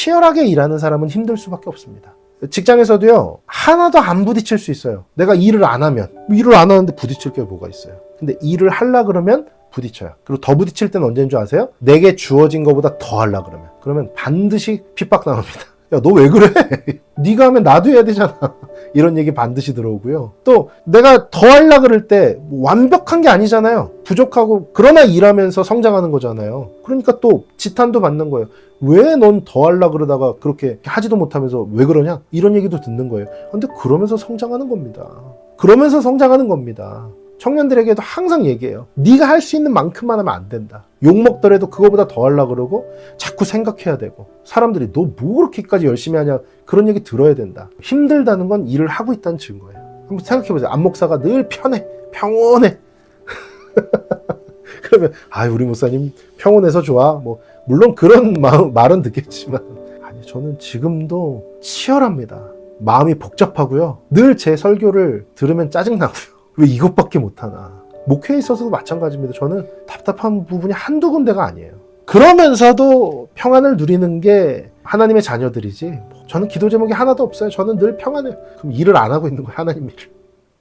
치열하게 일하는 사람은 힘들 수밖에 없습니다. 직장에서도요, 하나도 안 부딪힐 수 있어요. 내가 일을 안 하면. 일을 안 하는데 부딪힐 게 뭐가 있어요. 근데 일을 하려 그러면 부딪혀요. 그리고 더 부딪힐 때는 언제인 줄 아세요? 내게 주어진 것보다 더 하려 그러면. 그러면 반드시 핍박 나옵니다. 야, 너 왜 그래? 네가 하면 나도 해야 되잖아. 이런 얘기 반드시 들어오고요. 또 내가 더 하려 그럴 때 뭐 완벽한 게 아니잖아요. 부족하고 그러나 일하면서 성장하는 거잖아요. 그러니까 또 지탄도 받는 거예요. 왜 넌 더 하려 그러다가 그렇게 하지도 못하면서 왜 그러냐? 이런 얘기도 듣는 거예요. 근데 그러면서 성장하는 겁니다. 그러면서 성장하는 겁니다. 청년들에게도 항상 얘기해요. 네가 할 수 있는 만큼만 하면 안 된다. 욕 먹더라도 그거보다 더 하려 그러고 자꾸 생각해야 되고 사람들이 너 뭐 그렇게까지 열심히 하냐 그런 얘기 들어야 된다. 힘들다는 건 일을 하고 있다는 증거예요. 한번 생각해 보세요. 안 목사가 늘 편해, 평온해. 그러면 아 우리 목사님 평온해서 좋아. 뭐 물론 그런 마음, 말은 듣겠지만 아니 저는 지금도 치열합니다. 마음이 복잡하고요. 늘 제 설교를 들으면 짜증 나고요. 왜 이것밖에 못하나. 목회에 있어서도 마찬가지입니다. 저는 답답한 부분이 한두 군데가 아니에요. 그러면서도 평안을 누리는 게 하나님의 자녀들이지. 저는 기도 제목이 하나도 없어요. 저는 늘 평안해요. 그럼 일을 안 하고 있는 거예요. 하나님 일을.